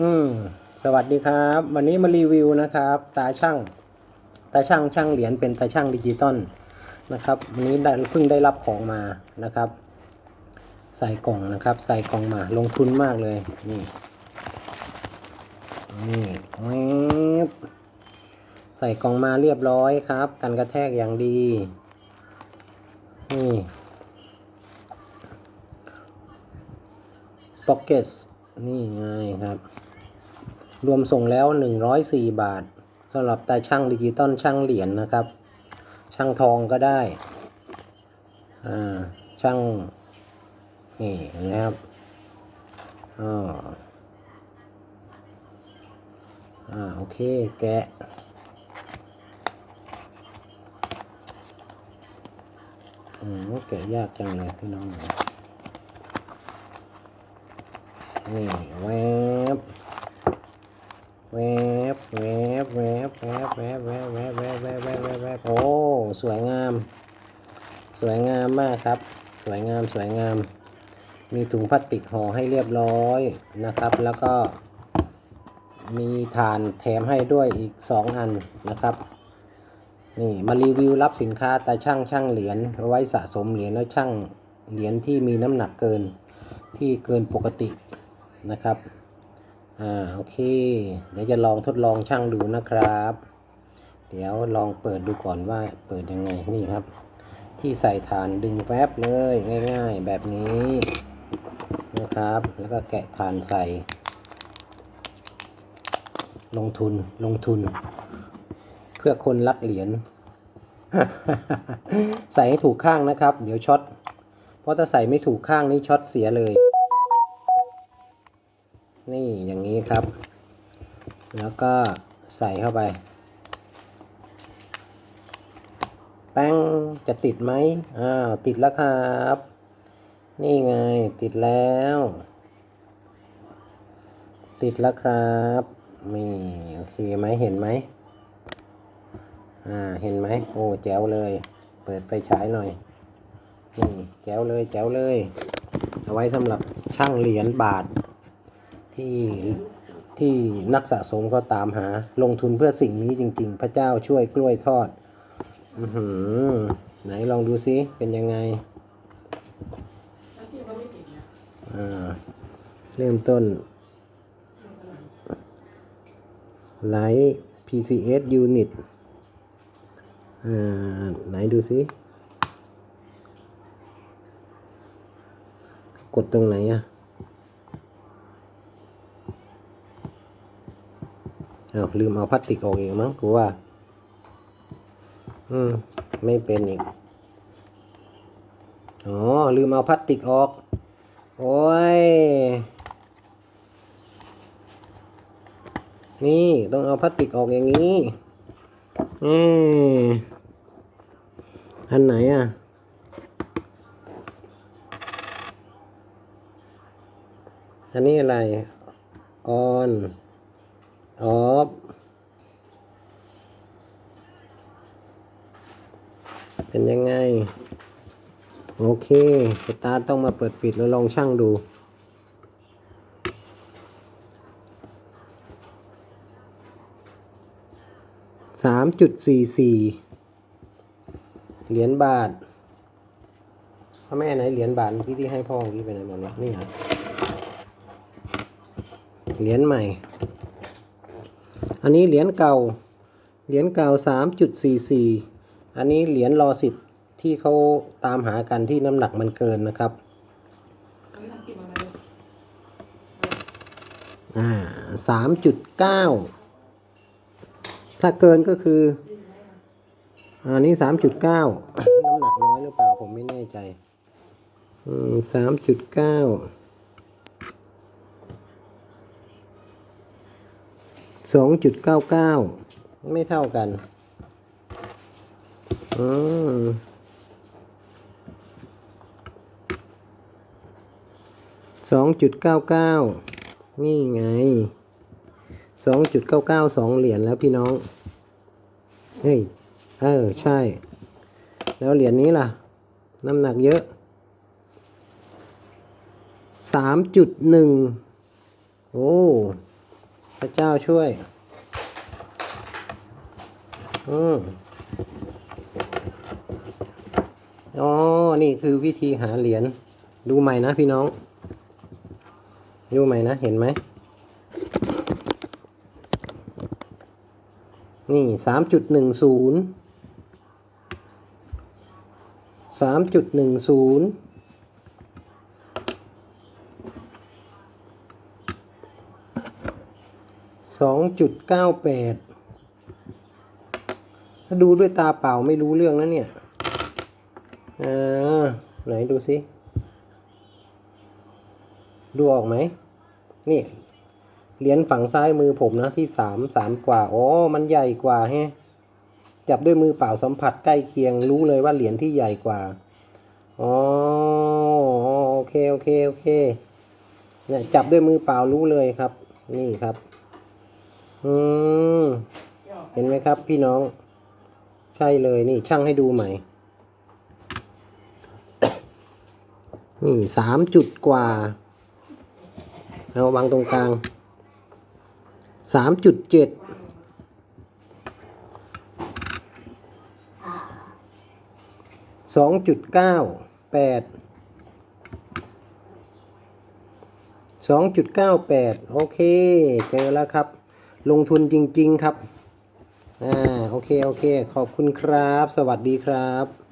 อืม สวัสดีครับ วันนี้มารีวิวนะครับ ตาช่าง ตาช่างช่างเหรียญเป็นตาช่างดิจิตอลนะครับ วันนี้ได้เพิ่งได้รับของมานะครับ ใส่กล่องนะครับ ใส่กล่องมา ลงทุนมากเลย นี่นี่แวบใส่กล่องมาเรียบร้อยครับ กันกระแทกอย่างดี นี่พ็อกเก็ตนี่ไงครับ รวมส่งแล้ว 104 บาทสำหรับตาช่างดิจิตอลช่างเหรียญนะครับ ช่างทองก็ได้อ่าช่างนี่นะครับอ๋ออ่าโอเคแกะอืมแกะยากจังเลยพี่น้องนี่แวบ แวบแวบแวบแวบแวบแวบแวบแวบแวบแวบแวบแวบโอ้สวยงาม สวยงามมากครับ สวยงามสวยงาม มีถุงพลาสติกห่อให้เรียบร้อยนะครับ แล้วก็มีฐานแถมให้ด้วยอีกสองอันนะครับ นี่มารีวิวรับสินค้าตาช่างช่างเหรียญไว้สะสมเหรียญแล้วช่างเหรียญที่มีน้ำหนักเกินที่เกินปกตินะครับ อ่าโอเค เดี๋ยวจะลองทดลองช่างดูนะครับ เดี๋ยวลองเปิดดูก่อนว่าเปิดยังไงนี่ครับ ที่ใส่ฐานดึงแฟบเลยง่าย ๆ แบบนี้นะครับ แล้วก็แกะฐานใส่ ลงทุนลงทุน เพื่อคนรักเหรียญใส่ให้ถูกข้างนะครับ เดี๋ยวช็อตเพราะถ้าใส่ไม่ถูกข้างนี่ช็อตเสียเลย นี่อย่างนี้ครับ แล้วก็ใส่เข้าไป แป้งจะติดไหมอ้าวติดแล้วครับ นี่ไงติดแล้ว ติดแล้วครับนี่โอเคไหมเห็นไหมอ่าเห็นไหมโอ้แจ๋วเลย เปิดไฟฉายหน่อยนี่แจ๋วเลยแจ๋วเลย เอาไว้สำหรับช่างเหรียญบาท ที่ที่นักสะสมก็ตามหาลงทุนเพื่อสิ่งนี้จริง ๆ พระเจ้าช่วยกล้วยทอด อือหือ ไหนลองดูซิเป็นยังไงอ่าเริ่มต้นไลท์ PCS unit อ่าไหนดูซิ กดตรงไหนอะ อาลืมเอาพลาสติกออกเองมั้งกูว่า อืม ไม่เป็นอีก อ๋อ ลืมเอาพลาสติกออก โอ้ย นี่ต้องเอาพลาสติกออกอย่างนี้ อืม อันไหนอะอันนี้อะไร on off เป็นยังไง โอเค สตาร์ต้องมาเปิดปิดแล้วลองช่างดูสามจุดสี่สี่เหรียญบาทพ่อแม่ไหนเหรียญบาทเมื่ที่ให้พ่อเมื่ไปไหนหมดวะนี่เหรอเหรียญใหม่ อันนี้เหรียญเก่า เหรียญเก่าสามจุดสี่สี่ อันนี้เหรียญรอสิบที่เขาตามหากันที่น้ำหนักมันเกินนะครับอ่าสามจุดเก้าถ้าเกินก็คือ อันนี้สามจุดเก้าน้ำหนักน้อยหรือเปล่าผมไม่แน่ใจอืมสามจุดเก้าสองจุดเก้าเก้าไม่เท่ากัน อืมสองจุดเก้าเก้า นี่ไง สองจุดเก้าเก้าสองเหรียญแล้วพี่น้อง เฮ้ย เออ ใช่ แล้วเหรียญนี้ล่ะ น้ำหนักเยอะ สามจุดหนึ่ง โอ้ พระเจ้าช่วย อืม อ๋อ นี่คือวิธีหาเหรียญ ดูใหม่นะพี่น้อง ดูใหม่นะ เห็นไหม นี่สามจุดหนึ่งศูนย์สามจุดหนึ่งศูนย์สองจุดเก้าแปดถ้าดูด้วยตาเปล่าไม่รู้เรื่องนะเนี่ย อ่าไหนดูสิ ดูออกไหม นี่ เหรียญฝั่งซ้ายมือผมนะที่สามสามกว่า อ๋อ มันใหญ่กว่าแฮะ จับด้วยมือเปล่าสัมผัสใกล้เคียงรู้เลยว่าเหรียญที่ใหญ่กว่า อ๋อ โอเค โอเค โอเค เนี่ยจับด้วยมือเปล่ารู้เลยครับ นี่ครับ อืม เห็นไหมครับพี่น้อง ใช่เลยนี่ช่างให้ดูใหม่ นี่สามจุดกว่าเอาวางตรงกลางสามจุดเจ็ดสองจุดเก้าแปดสองจุดเก้าแปดโอเค เจอแล้วครับ ลงทุนจริง ๆ ครับ อ่า โอเค โอเค ขอบคุณครับ สวัสดีครับ